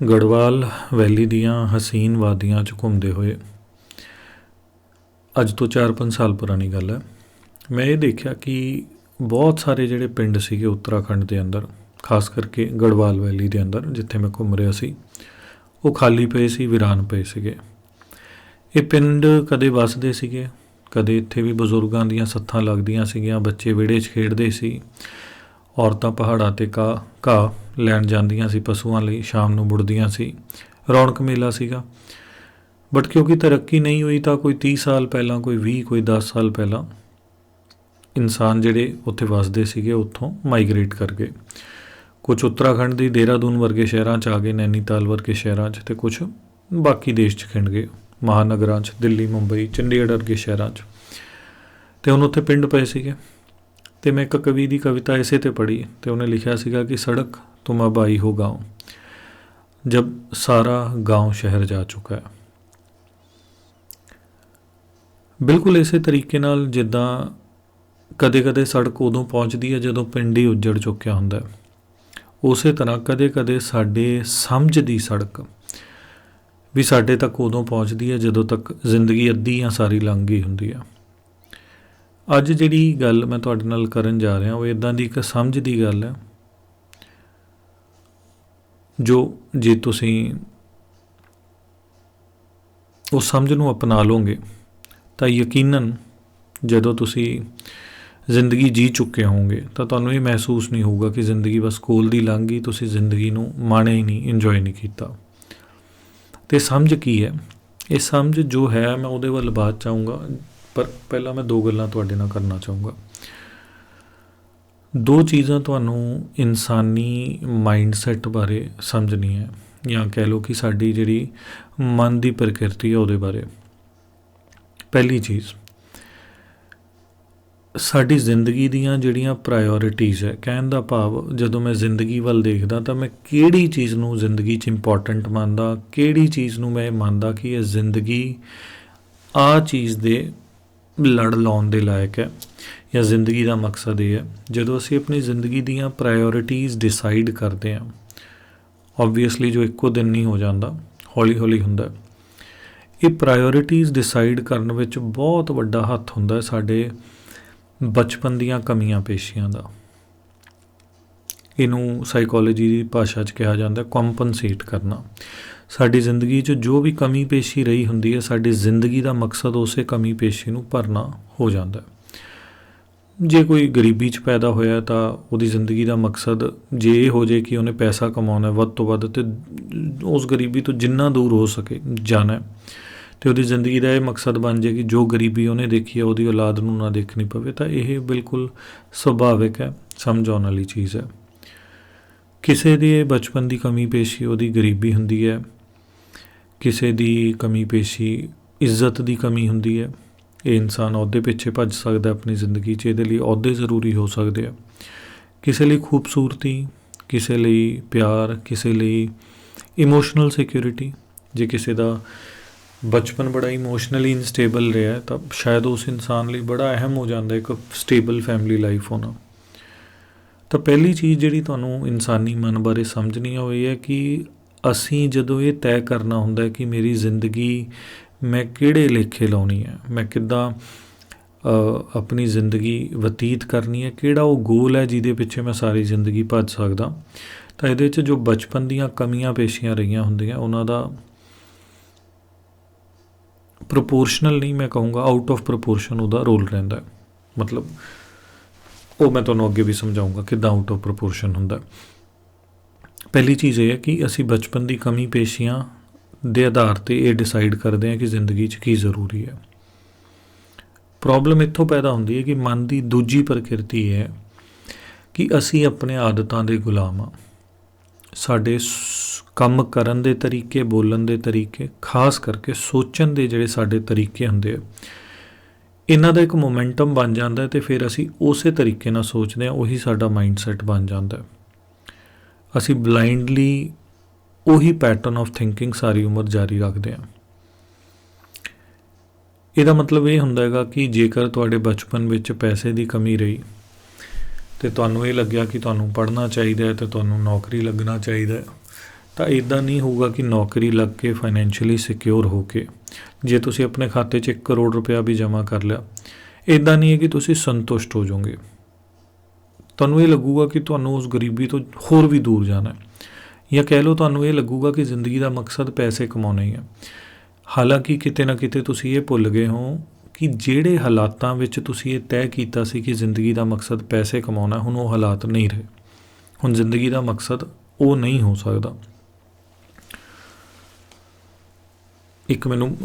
ਗੜਵਾਲ ਵੈਲੀ ਦੀਆਂ ਹਸੀਨ ਵਾਦੀਆਂ 'ਚ ਘੁੰਮਦੇ ਹੋਏ। ਅੱਜ ਤੋਂ 4-5 ਸਾਲ ਪੁਰਾਣੀ ਗੱਲ ਹੈ। ਮੈਂ ਇਹ ਦੇਖਿਆ ਕਿ ਬਹੁਤ ਸਾਰੇ ਜਿਹੜੇ ਪਿੰਡ ਸੀਗੇ ਉੱਤਰਾਖੰਡ ਦੇ ਅੰਦਰ, ਖਾਸ ਕਰਕੇ ਗੜਵਾਲ ਵੈਲੀ ਦੇ ਅੰਦਰ ਜਿੱਥੇ ਮੈਂ ਘੁੰਮ ਰਿਹਾ ਸੀ, ਉਹ ਖਾਲੀ ਪਏ ਸੀ, ਵਿਰਾਨ ਪਏ ਸੀਗੇ। ਇਹ ਪਿੰਡ ਕਦੇ ਵਸਦੇ ਸੀਗੇ, ਕਦੇ ਇੱਥੇ ਵੀ ਬਜ਼ੁਰਗਾਂ ਦੀਆਂ ਸੱਥਾਂ ਲੱਗਦੀਆਂ ਸੀਗੀਆਂ, ਬੱਚੇ ਵਿਹੜੇ 'ਚ ਖੇਡਦੇ ਸੀ, ਔਰਤਾਂ ਪਹਾੜਾਂ ਤੇ ਕਾ, ਘਾਹ ਲੈਣ ਜਾਂਦੀਆਂ ਸੀ, ਪਸ਼ੂਆਂ ਲਈ, ਸ਼ਾਮ ਨੂੰ ਮੁੜਦੀਆਂ ਸੀ। ਰੌਣਕ ਮੇਲਾ ਸੀਗਾ। ਬਟ ਕਿਉਂਕਿ ਤਰੱਕੀ ਨਹੀਂ ਹੋਈ ਤਾਂ ਕੋਈ 30 ਸਾਲ ਪਹਿਲਾਂ, ਕੋਈ 20 ਕੋਈ 10 ਸਾਲ ਪਹਿਲਾਂ ਇਨਸਾਨ ਜਿਹੜੇ ਉੱਥੇ ਵਸਦੇ ਸੀਗੇ, ਉੱਥੋਂ ਮਾਈਗ੍ਰੇਟ ਕਰ ਗਏ। ਕੁਝ ਉੱਤਰਾਖੰਡ ਦੀ ਦੇਹਰਾਦੂਨ ਵਰਗੇ ਸ਼ਹਿਰਾਂ 'ਚ ਆ ਗਏ, ਨੈਨੀਤਾਲ ਵਰਗੇ ਸ਼ਹਿਰਾਂ 'ਚ ਤੇ ਕੁਝ ਬਾਕੀ ਦੇਸ਼ 'ਚ ਖਿੰਡ ਗਏ। ਮਹਾਨਗਰਾਂ 'ਚ, ਦਿੱਲੀ, ਮੁੰਬਈ, ਚੰਡੀਗੜ੍ਹ ਵਰਗੇ ਸ਼ਹਿਰਾਂ 'ਚ। ਤੇ ਹੁਣ ਉੱਥੇ ਪਿੰਡ ਪਏ ਸੀਗੇ। ਤੇ ਮੈਂ ਇੱਕ ਕਵੀ ਦੀ ਕਵਿਤਾ ਇਸੇ ਤੇ ਪੜ੍ਹੀ ਤੇ ਉਹਨੇ ਲਿਖਿਆ ਸੀਗਾ ਕਿ ਸੜਕ ਤੁਮ ਅਬ ਆਈ ਹੋ گاؤں ਜਬ ਸਾਰਾ گاؤں ਸ਼ਹਿਰ ਜਾ ਚੁੱਕਾ ਹੈ ਬਿਲਕੁਲ ਇਸੇ ਤਰੀਕੇ ਨਾਲ ਜਿੱਦਾਂ ਕਦੇ-ਕਦੇ ਸੜਕ ਉਦੋਂ ਪਹੁੰਚਦੀ ਹੈ ਜਦੋਂ ਪਿੰਡ ਹੀ ਉੱਜੜ ਚੁੱਕਿਆ ਹੁੰਦਾ ਹੈ ਉਸੇ ਤਰ੍ਹਾਂ ਕਦੇ-ਕਦੇ ਸਾਡੇ ਸਮਝ ਦੀ ਸੜਕ ਵੀ ਸਾਡੇ ਤੱਕ ਉਦੋਂ ਪਹੁੰਚਦੀ ਹੈ ਜਦੋਂ ਤੱਕ ਜ਼ਿੰਦਗੀ ਅੱਧੀ ਜਾਂ ਸਾਰੀ ਲੰਘ ਗਈ ਹੁੰਦੀ ਹੈ ਅੱਜ ਜਿਹੜੀ ਗੱਲ ਮੈਂ ਤੁਹਾਡੇ ਨਾਲ ਕਰਨ ਜਾ ਰਿਹਾ, ਉਹ ਇਦਾਂ ਦੀ ਇੱਕ ਸਮਝ ਦੀ ਗੱਲ ਹੈ, ਜੋ ਜੇ ਤੁਸੀਂ ਉਸ ਸਮਝ ਨੂੰ ਅਪਣਾ ਲਓਗੇ ਤਾਂ ਯਕੀਨਨ ਜਦੋਂ ਤੁਸੀਂ ਜ਼ਿੰਦਗੀ ਜੀ ਚੁੱਕੇ ਹੋਵੋਗੇ, ਤਾਂ ਤੁਹਾਨੂੰ ਇਹ ਮਹਿਸੂਸ ਨਹੀਂ ਹੋਊਗਾ ਕਿ ਜ਼ਿੰਦਗੀ ਬਸ ਕੋਲ ਦੀ ਲੰਘ ਗਈ, ਤੁਸੀਂ ਜ਼ਿੰਦਗੀ ਨੂੰ ਮਾਣਿਆ ਹੀ ਨਹੀਂ ਇੰਜੋਏ ਨਹੀਂ ਕੀਤਾ। ਤੇ ਸਮਝ ਕੀ ਹੈ? ਇਹ ਸਮਝ ਜੋ ਹੈ, ਮੈਂ ਉਹਦੇ ਵੱਲ ਬਾਅਦ ਚਾਹੂੰਗਾ ਪਰ ਪਹਿਲਾਂ ਮੈਂ ਦੋ ਗੱਲਾਂ ਤੁਹਾਡੇ ਨਾਲ ਕਰਨਾ ਚਾਹੂੰਗਾ। ਦੋ ਚੀਜ਼ਾਂ ਤੁਹਾਨੂੰ ਇਨਸਾਨੀ ਮਾਈਂਡਸੈਟ ਬਾਰੇ ਸਮਝਣੀ ਹੈ ਜਾਂ ਕਹਿ ਲਓ ਕਿ ਸਾਡੀ ਜਿਹੜੀ ਮਨ ਦੀ ਪ੍ਰਕਿਰਤੀ ਹੈ ਉਹਦੇ ਬਾਰੇ। ਪਹਿਲੀ ਚੀਜ਼, ਸਾਡੀ ਜ਼ਿੰਦਗੀ ਦੀਆਂ ਜਿਹੜੀਆਂ ਪ੍ਰਾਇੋਰਿਟੀਆਂ ਹੈ, ਕਹਿਣ ਦਾ ਭਾਵ ਜਦੋਂ ਮੈਂ ਜ਼ਿੰਦਗੀ ਵੱਲ ਦੇਖਦਾ ਤਾਂ ਮੈਂ ਕਿਹੜੀ ਚੀਜ਼ ਨੂੰ ਜ਼ਿੰਦਗੀ 'ਚ ਇੰਪੋਰਟੈਂਟ ਮੰਨਦਾ, ਕਿਹੜੀ ਚੀਜ਼ ਨੂੰ ਮੈਂ ਮੰਨਦਾ ਕਿ ਇਹ ਜ਼ਿੰਦਗੀ ਆ ਚੀਜ਼ ਦੇ ਲੜ ਲਾਉਣ ਦੇ ਲਾਇਕ ਹੈ ਜਾਂ ਜ਼ਿੰਦਗੀ ਦਾ ਮਕਸਦ ਇਹ ਹੈ। ਜਦੋਂ ਅਸੀਂ ਆਪਣੀ ਜ਼ਿੰਦਗੀ ਦੀਆਂ ਪ੍ਰਾਇੋਰਿਟੀਆਂ ਡਿਸਾਈਡ ਕਰਦੇ ਹਾਂ ਆਬਵੀਅਸਲੀ ਜੋ ਇੱਕੋ ਦਿਨ ਨਹੀਂ ਹੋ ਜਾਂਦਾ, ਹੌਲੀ ਹੌਲੀ ਹੁੰਦਾ ਇਹ ਪ੍ਰਾਇੋਰਿਟੀਆਂ ਡਿਸਾਈਡ ਕਰਨ ਵਿੱਚ ਬਹੁਤ ਵੱਡਾ ਹੱਥ ਹੁੰਦਾ ਹੈ ਸਾਡੇ ਬਚਪਨ ਦੀਆਂ ਕਮੀਆਂ ਪੇਸ਼ੀਆਂ ਦਾ। ਇਹਨੂੰ ਸਾਈਕੋਲੋਜੀ ਦੀ ਭਾਸ਼ਾ 'ਚ ਕਿਹਾ ਜਾਂਦਾ ਕੰਪਨਸੇਟ ਕਰਨਾ। ਸਾਡੀ ਜ਼ਿੰਦਗੀ 'ਚ ਜੋ ਵੀ ਕਮੀ ਪੇਸ਼ੀ ਰਹੀ ਹੁੰਦੀ ਹੈ, ਸਾਡੀ ਜ਼ਿੰਦਗੀ ਦਾ ਮਕਸਦ ਉਸੇ ਕਮੀ ਪੇਸ਼ੀ ਨੂੰ ਭਰਨਾ ਹੋ ਜਾਂਦਾ ਜੇ ਕੋਈ ਗਰੀਬੀ 'ਚ ਪੈਦਾ ਹੋਇਆ ਤਾਂ ਉਹਦੀ ਜ਼ਿੰਦਗੀ ਦਾ ਮਕਸਦ ਜੇ ਇਹ ਹੋ ਜੇ ਕਿ ਉਹਨੇ ਪੈਸਾ ਕਮਾਉਣਾ ਵੱਧ ਤੋਂ ਵੱਧ ਤੇ ਉਸ ਗਰੀਬੀ ਤੋਂ ਜਿੰਨਾ ਦੂਰ ਹੋ ਸਕੇ ਜਾਣਾ ਤੇ ਉਹਦੀ ਜ਼ਿੰਦਗੀ ਦਾ ਇਹ ਮਕਸਦ ਬਣ ਜੇ ਕਿ ਜੋ ਗਰੀਬੀ ਉਹਨੇ ਦੇਖੀ ਹੈ, ਉਹਦੀ ਔਲਾਦ ਨੂੰ ਨਾ ਦੇਖਣੀ ਪਵੇ, ਤਾਂ ਇਹ ਬਿਲਕੁਲ ਸੁਭਾਵਿਕ ਹੈ, ਸਮਝਾਉਣ ਵਾਲੀ ਚੀਜ਼ ਹੈ। ਕਿਸੇ ਦੀ ਬਚਪਨ ਦੀ ਕਮੀ ਪੇਸ਼ੀ ਉਹਦੀ ਗਰੀਬੀ ਹੁੰਦੀ ਹੈ ਕਿਸੇ ਦੀ ਕਮੀ ਪੇਸ਼ੀ, ਇੱਜ਼ਤ ਦੀ ਕਮੀ ਹੁੰਦੀ ਹੈ। ਇਹ ਇਨਸਾਨ ਅਹੁਦੇ ਪਿੱਛੇ ਭੱਜ ਸਕਦਾ ਆਪਣੀ ਜ਼ਿੰਦਗੀ 'ਚ, ਇਹਦੇ ਲਈ ਅਹੁਦੇ ਜ਼ਰੂਰੀ ਹੋ ਸਕਦੇ ਆ। ਕਿਸੇ ਲਈ ਖੂਬਸੂਰਤੀ, ਕਿਸੇ ਲਈ ਪਿਆਰ, ਕਿਸੇ ਲਈ ਇਮੋਸ਼ਨਲ ਸਿਕਿਉਰਿਟੀ ਜੇ ਕਿਸੇ ਦਾ ਬਚਪਨ ਬੜਾ ਇਮੋਸ਼ਨਲੀ ਇਨਸਟੇਬਲ ਰਿਹਾ ਤਾਂ ਸ਼ਾਇਦ ਉਸ ਇਨਸਾਨ ਲਈ ਬੜਾ ਅਹਿਮ ਹੋ ਜਾਂਦਾ ਇੱਕ ਸਟੇਬਲ ਫੈਮਿਲੀ ਲਾਈਫ ਹੋਣਾ। ਤਾਂ ਪਹਿਲੀ ਚੀਜ਼ ਜਿਹੜੀ ਤੁਹਾਨੂੰ ਇਨਸਾਨੀ ਮਨ ਬਾਰੇ ਸਮਝਣੀ ਹੋਈ ਹੈ ਕਿ ਅਸੀਂ ਜਦੋਂ ਇਹ ਤੈਅ ਕਰਨਾ ਹੁੰਦਾ ਕਿ ਮੇਰੀ ਜ਼ਿੰਦਗੀ ਮੈਂ ਕਿਹੜੇ ਲੇਖੇ ਲਾਉਣੀ ਹੈ, ਮੈਂ ਕਿੱਦਾਂ ਆਪਣੀ ਜ਼ਿੰਦਗੀ ਬਤੀਤ ਕਰਨੀ ਹੈ, ਕਿਹੜਾ ਉਹ ਗੋਲ ਹੈ ਜਿਹਦੇ ਪਿੱਛੇ ਮੈਂ ਸਾਰੀ ਜ਼ਿੰਦਗੀ ਭੱਜ ਸਕਦਾ, ਤਾਂ ਇਹਦੇ ਵਿੱਚ ਜੋ ਬਚਪਨ ਦੀਆਂ ਕਮੀਆਂ ਪੇਸ਼ੀਆਂ ਰਹੀਆਂ ਹੁੰਦੀਆਂ, ਉਹਨਾਂ ਦਾ ਪ੍ਰੋਪੋਰਸ਼ਨਲ ਨਹੀਂ ਮੈਂ ਕਹੂੰਗਾ ਆਊਟ ਆਫ ਪ੍ਰੋਪੋਰਸ਼ਨ ਉਹਦਾ ਰੋਲ ਰਹਿੰਦਾ ਮਤਲਬ ਉਹ ਮੈਂ ਤੁਹਾਨੂੰ ਅੱਗੇ ਵੀ ਸਮਝਾਉਂਗਾ ਕਿਦਾਂ ਆਊਟ ਆਫ ਪ੍ਰੋਪੋਰਸ਼ਨ ਹੁੰਦਾ ਪਹਿਲੀ ਚੀਜ਼ ਇਹ ਹੈ ਕਿ ਅਸੀਂ ਬਚਪਨ ਦੀ ਕਮੀ ਪੇਸ਼ੀਆਂ ਦੇ ਆਧਾਰ ਤੇ ਇਹ ਡਿਸਾਈਡ ਕਰਦੇ ਹਾਂ ਕਿ ਜ਼ਿੰਦਗੀ 'ਚ ਕੀ ਜ਼ਰੂਰੀ ਹੈ। ਪ੍ਰੋਬਲਮ ਇੱਥੋਂ ਪੈਦਾ ਹੁੰਦੀ ਹੈ ਕਿ ਮਨ ਦੀ ਦੂਜੀ ਪ੍ਰਕਿਰਤੀ ਹੈ ਕਿ ਅਸੀਂ ਆਪਣੇ ਆਦਤਾਂ ਦੇ ਗੁਲਾਮ ਆ ਸਾਡੇ ਕੰਮ ਕਰਨ ਦੇ ਤਰੀਕੇ, ਬੋਲਣ ਦੇ ਤਰੀਕੇ, ਖਾਸ ਕਰਕੇ ਸੋਚਣ ਦੇ ਜਿਹੜੇ ਸਾਡੇ ਤਰੀਕੇ ਹੁੰਦੇ ਆ, ਇਹਨਾਂ ਦਾ ਇੱਕ ਮੋਮੈਂਟਮ ਬਣ ਜਾਂਦਾ ਤੇ ਫਿਰ ਅਸੀਂ ਉਸੇ ਤਰੀਕੇ ਨਾਲ ਸੋਚਦੇ ਆ ਉਹੀ ਸਾਡਾ ਮਾਈਂਡਸੈਟ ਬਣ ਜਾਂਦਾ ਅਸੀਂ ਬਲਾਈਂਡਲੀ ਉਹੀ ਪੈਟਰਨ ਆਫ ਥਿੰਕਿੰਗ ਸਾਰੀ ਉਮਰ ਜਾਰੀ ਰੱਖਦੇ ਹਾਂ। ਇਹਦਾ ਮਤਲਬ ਇਹ ਹੁੰਦਾ ਹੈਗਾ ਕਿ ਜੇਕਰ ਤੁਹਾਡੇ ਬਚਪਨ ਵਿੱਚ ਪੈਸੇ ਦੀ ਕਮੀ ਰਹੀ, ਤੇ ਤੁਹਾਨੂੰ ਇਹ ਲੱਗਿਆ ਕਿ ਤੁਹਾਨੂੰ ਪੜ੍ਹਨਾ ਚਾਹੀਦਾ ਹੈ ਤੇ ਤੁਹਾਨੂੰ ਨੌਕਰੀ ਲੱਗਣਾ ਚਾਹੀਦਾ ਹੈ, ਤਾਂ ਇਦਾਂ ਨਹੀਂ ਹੋਊਗਾ ਕਿ ਨੌਕਰੀ ਲੱਗ ਕੇ ਫਾਈਨੈਂਸ਼ੀਅਲੀ ਸਿਕਿਉਰ ਹੋ ਕੇ ਜੇ ਤੁਸੀਂ ਆਪਣੇ ਖਾਤੇ 'ਚ 1 ਕਰੋੜ ਰੁਪਇਆ ਵੀ ਜਮ੍ਹਾਂ ਕਰ ਲਿਆ। ਇਦਾਂ ਨਹੀਂ ਹੈ ਕਿ ਤੁਸੀਂ ਸੰਤੁਸ਼ਟ ਹੋ ਜਾਓਗੇ। ਤੁਹਾਨੂੰ ਇਹ ਲੱਗੂਗਾ ਕਿ ਤੁਹਾਨੂੰ ਉਸ ਗਰੀਬੀ ਤੋਂ ਹੋਰ ਵੀ ਦੂਰ ਜਾਣਾ ਹੈ। ਜਾਂ ਕਹਿ ਲਓ ਤੁਹਾਨੂੰ ਇਹ ਲੱਗੂਗਾ ਕਿ ਜ਼ਿੰਦਗੀ ਦਾ ਮਕਸਦ ਪੈਸੇ ਕਮਾਉਣਾ ਹੀ ਹੈ ਹਾਲਾਂਕਿ ਕਿਤੇ ਨਾ ਕਿਤੇ ਤੁਸੀਂ ਇਹ ਭੁੱਲ ਗਏ ਹੋ ਕਿ ਜਿਹੜੇ ਹਾਲਾਤਾਂ ਵਿੱਚ ਤੁਸੀਂ ਇਹ ਤੈਅ ਕੀਤਾ ਸੀ ਕਿ ਜ਼ਿੰਦਗੀ ਦਾ ਮਕਸਦ ਪੈਸੇ ਕਮਾਉਣਾ, ਹੁਣ ਉਹ ਹਾਲਾਤ ਨਹੀਂ ਰਹੇ। ਹੁਣ ਜ਼ਿੰਦਗੀ ਦਾ ਮਕਸਦ ਉਹ ਨਹੀਂ ਹੋ ਸਕਦਾ। ਇੱਕ ਮੈਨੂੰ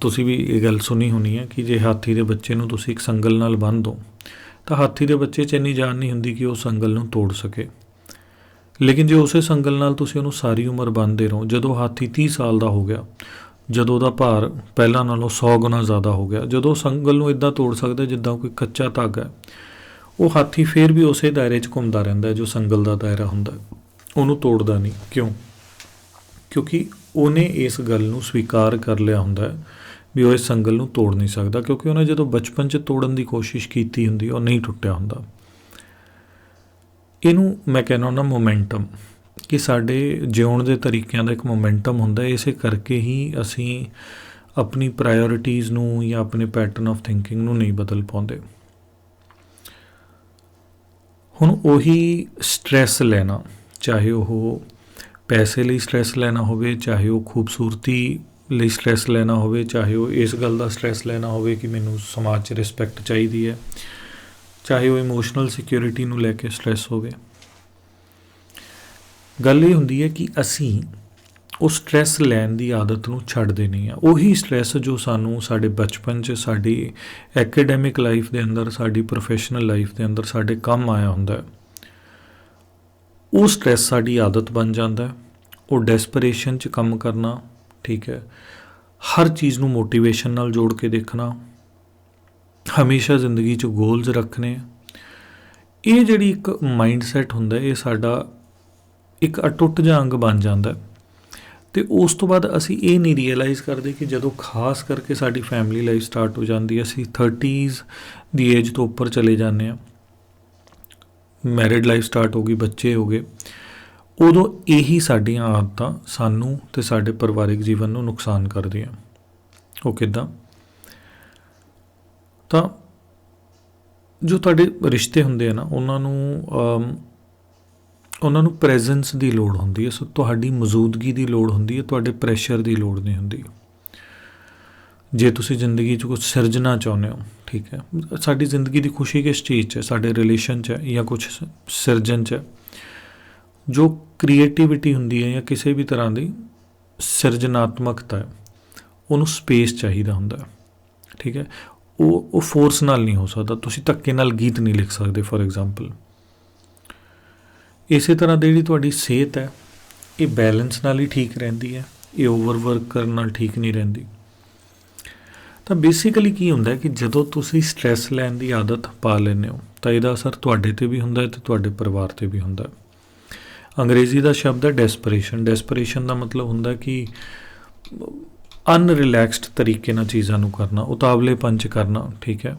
ਤੁਸੀਂ ਵੀ ਇਹ ਗੱਲ ਸੁਣੀ ਹੋਣੀ ਹੈ ਕਿ ਜੇ ਹਾਥੀ ਦੇ ਬੱਚੇ ਨੂੰ ਤੁਸੀਂ ਇੱਕ ਸੰਗਲ ਨਾਲ ਬੰਨ੍ਹ ਦਿਓ ਤਾਂ ਹਾਥੀ ਦੇ ਬੱਚੇ 'ਚ ਇੰਨੀ ਜਾਨ ਨਹੀਂ ਹੁੰਦੀ ਕਿ ਉਹ ਸੰਗਲ ਨੂੰ ਤੋੜ ਸਕੇ। ਲੇਕਿਨ ਜੇ ਉਸੇ ਸੰਗਲ ਨਾਲ ਤੁਸੀਂ ਉਹਨੂੰ ਸਾਰੀ ਉਮਰ ਬੰਨ੍ਹਦੇ ਰਹੋ, ਜਦੋਂ ਹਾਥੀ 30 ਸਾਲ ਦਾ ਹੋ ਗਿਆ, ਜਦੋਂ ਉਹਦਾ ਭਾਰ ਪਹਿਲਾਂ ਨਾਲੋਂ 100 ਗੁਣਾ ਜ਼ਿਆਦਾ ਹੋ ਗਿਆ, ਜਦੋਂ ਉਹ ਸੰਗਲ ਨੂੰ ਇਦਾਂ ਤੋੜ ਸਕਦਾ ਜਿੱਦਾਂ ਕੋਈ ਕੱਚਾ ਧਾਗਾ ਹੈ, ਉਹ ਹਾਥੀ ਫੇਰ ਵੀ ਉਸੇ ਦਾਇਰੇ 'ਚ ਘੁੰਮਦਾ ਰਹਿੰਦਾ ਜੋ ਸੰਗਲ ਦਾ ਦਾਇਰਾ ਹੁੰਦਾ ਉਹਨੂੰ ਤੋੜਦਾ ਨਹੀਂ। ਕਿਉਂ? ਕਿਉਂਕਿ ਉਹਨੇ ਇਸ ਗੱਲ ਨੂੰ ਸਵੀਕਾਰ ਕਰ ਲਿਆ ਹੁੰਦਾ ਹੈ ਵੀ ਉਹ ਇਸ ਸੰਗਲ ਨੂੰ ਤੋੜ ਨਹੀਂ ਸਕਦਾ ਕਿਉਂਕਿ ਉਹਨੇ ਜਦੋਂ ਬਚਪਨ 'ਚ ਤੋੜਨ ਦੀ ਕੋਸ਼ਿਸ਼ ਕੀਤੀ ਹੁੰਦੀ, ਉਹ ਨਹੀਂ ਟੁੱਟਿਆ ਹੁੰਦਾ। ਇਹਨੂੰ ਮੈਂ ਕਹਿੰਦਾ ਹੁੰਦਾ ਮੋਮੈਂਟਮ, ਕਿ ਸਾਡੇ ਜਿਉਣ ਦੇ ਤਰੀਕਿਆਂ ਦਾ ਇੱਕ ਮੋਮੈਂਟਮ ਹੁੰਦਾ ਹੈ ਇਸੇ ਕਰਕੇ ਹੀ ਅਸੀਂ ਆਪਣੀ ਪ੍ਰਾਇੋਰਟੀਆਂ ਨੂੰ ਜਾਂ ਆਪਣੇ ਪੈਟਰਨ ਆਫ ਥਿੰਕਿੰਗ ਨੂੰ ਨਹੀਂ ਬਦਲ ਪਾਉਂਦੇ। ਹੁਣ ਉਹੀ ਸਟ੍ਰੈਸ ਲੈਣਾ, ਚਾਹੇ ਉਹ ਪੈਸੇ ਲਈ ਸਟ੍ਰੈਸ ਲੈਣਾ ਹੋਵੇ, ਚਾਹੇ ਉਹ ਖੂਬਸੂਰਤੀ ਲਈ ਸਟ੍ਰੈਸ ਲੈਣਾ ਹੋਵੇ, ਚਾਹੇ ਉਹ ਇਸ ਗੱਲ ਦਾ ਸਟ੍ਰੈਸ ਲੈਣਾ ਹੋਵੇ ਕਿ ਮੈਨੂੰ ਸਮਾਜ 'ਚ ਰਿਸਪੈਕਟ ਚਾਹੀਦੀ ਹੈ, ਚਾਹੇ ਉਹ ਇਮੋਸ਼ਨਲ ਸਿਕਿਉਰਿਟੀ ਨੂੰ ਲੈ ਕੇ ਸਟ੍ਰੈਸ ਹੋਵੇ। ਗੱਲ ਇਹ ਹੁੰਦੀ ਹੈ ਕਿ ਅਸੀਂ ਉਹ ਸਟ੍ਰੈਸ ਲੈਣ ਦੀ ਆਦਤ ਨੂੰ ਛੱਡ ਦੇਣੀ ਆ ਉਹੀ ਸਟ੍ਰੈਸ ਜੋ ਸਾਨੂੰ ਸਾਡੇ ਬਚਪਨ 'ਚ, ਸਾਡੀ ਐਕੈਡੈਮਿਕ ਲਾਈਫ ਦੇ ਅੰਦਰ, ਸਾਡੀ ਪ੍ਰੋਫੈਸ਼ਨਲ ਲਾਈਫ ਦੇ ਅੰਦਰ ਸਾਡੇ ਕੰਮ ਆਇਆ ਹੁੰਦਾ ਹੈ, ਉਹ ਸਟ੍ਰੈਸ ਸਾਡੀ ਆਦਤ ਬਣ ਜਾਂਦਾ ਹੈ। ਉਹ ਡੈਸਪਰੇਸ਼ਨ 'ਚ ਕੰਮ ਕਰਨਾ ਠੀਕ ਹੈ। ਹਰ ਚੀਜ਼ ਨੂੰ ਮੋਟੀਵੇਸ਼ਨ ਨਾਲ ਜੋੜ ਕੇ ਦੇਖਣਾ, ਹਮੇਸ਼ਾ ਜ਼ਿੰਦਗੀ 'ਚ ਗੋਲਸ ਰੱਖਣੇ। ਇਹ ਜਿਹੜੀ ਇੱਕ ਮਾਈਂਡਸੈਟ ਹੁੰਦਾ ਇਹ ਸਾਡਾ ਇੱਕ ਅਟੁੱਟ ਜਿਹਾ ਅੰਗ ਬਣ ਜਾਂਦਾ ਹੈ। ਤੇ ਉਸ ਤੋਂ ਬਾਅਦ ਅਸੀਂ ਇਹ ਨਹੀਂ ਰੀਅਲਾਈਜ਼ ਕਰਦੇ ਕਿ ਜਦੋਂ ਖਾਸ ਕਰਕੇ ਸਾਡੀ ਫੈਮਿਲੀ ਲਾਈਫ ਸਟਾਰਟ ਹੋ ਜਾਂਦੀ ਹੈ, ਅਸੀਂ 30s ਦੀ ਏਜ ਤੋਂ ਉੱਪਰ ਚਲੇ ਜਾਂਦੇ ਆ ਮੈਰਿਡ ਲਾਈਫ ਸਟਾਰਟ ਹੋ ਗਈ, ਬੱਚੇ ਹੋ ਗਏ। ਉਦੋਂ ਇਹੀ ਸਾਡੀਆਂ ਆਦਤਾਂ ਸਾਨੂੰ ਤੇ ਸਾਡੇ ਪਰਿਵਾਰਿਕ ਜੀਵਨ ਨੂੰ ਨੁਕਸਾਨ ਕਰਦੀਆਂ। ਉਹ ਕਿਦਾਂ? ਤਾਂ ਜੋ ਤੁਹਾਡੇ ਰਿਸ਼ਤੇ ਹੁੰਦੇ ਆ ਨਾ, ਉਹਨਾਂ ਨੂੰ ਉਹਨਾਂ ਨੂੰ ਪ੍ਰੈਜ਼ੈਂਸ ਦੀ ਲੋੜ ਹੁੰਦੀ ਹੈ ਸੋ ਤੁਹਾਡੀ ਮੌਜੂਦਗੀ ਦੀ ਲੋੜ ਹੁੰਦੀ ਹੈ ਤੁਹਾਡੇ ਪ੍ਰੈਸ਼ਰ ਦੀ ਲੋੜ ਨਹੀਂ ਹੁੰਦੀ। ਜੇ ਤੁਸੀਂ ਜ਼ਿੰਦਗੀ 'ਚ ਕੁਝ ਸਿਰਜਣਾ ਚਾਹੁੰਦੇ ਹੋ, ਠੀਕ ਹੈ। ਸਾਡੀ ਜ਼ਿੰਦਗੀ ਦੀ ਖੁਸ਼ੀ ਕਿਸ ਚੀਜ਼ 'ਚ ਹੈ? ਸਾਡੇ ਰਿਲੇਸ਼ਨ 'ਚ ਹੈ ਜਾਂ ਕੁਝ ਸਿਰਜਣ 'ਚ ਹੈ? ਜੋ ਕ੍ਰੀਏਟੀਵਿਟੀ ਹੁੰਦੀ ਹੈ ਜਾਂ ਕਿਸੇ ਵੀ ਤਰ੍ਹਾਂ ਦੀ ਸਿਰਜਣਾਤਮਕਤਾ ਉਹਨੂੰ ਸਪੇਸ ਚਾਹੀਦਾ ਹੁੰਦਾ ਠੀਕ ਹੈ? ਉਹ ਉਹ ਫੋਰਸ ਨਾਲ ਨਹੀਂ ਹੋ ਸਕਦਾ। ਤੁਸੀਂ ਧੱਕੇ ਨਾਲ ਗੀਤ ਨਹੀਂ ਲਿਖ ਸਕਦੇ ਫੋਰ ਐਗਜ਼ਾਮਪਲ ਇਸੇ ਤਰ੍ਹਾਂ ਦੀ ਜਿਹੜੀ ਤੁਹਾਡੀ ਸਿਹਤ ਹੈ, ਇਹ ਬੈਲੈਂਸ ਨਾਲ ਹੀ ਠੀਕ ਰਹਿੰਦੀ ਹੈ, ਇਹ ਓਵਰਵਰਕ ਕਰਨ ਨਾਲ ਠੀਕ ਨਹੀਂ ਰਹਿੰਦੀ। ਤਾਂ ਬੇਸਿਕਲੀ ਕੀ ਹੁੰਦਾ ਕਿ ਜਦੋਂ ਤੁਸੀਂ ਸਟ੍ਰੈਸ ਲੈਣ ਦੀ ਆਦਤ ਪਾ ਲੈਂਦੇ ਹੋ, ਤਾਂ ਇਹਦਾ ਅਸਰ ਤੁਹਾਡੇ ਤੇ ਵੀ ਹੁੰਦਾ ਹੈ ਤੇ ਤੁਹਾਡੇ ਪਰਿਵਾਰ ਤੇ ਵੀ ਹੁੰਦਾ ਹੈ। ਅੰਗਰੇਜ਼ੀ ਦਾ ਸ਼ਬਦ ਹੈ ਡੈਸਪਰੇਸ਼ਨ ਡੈਸਪਰੇਸ਼ਨ ਦਾ ਮਤਲਬ ਹੁੰਦਾ ਕਿ ਅਨਰਿਲੈਕਸਡ ਤਰੀਕੇ ਨਾਲ ਚੀਜ਼ਾਂ ਨੂੰ ਕਰਨਾ, ਉਤਾਵਲੇ ਪੰਚ ਕਰਨਾ, ਠੀਕ ਹੈ?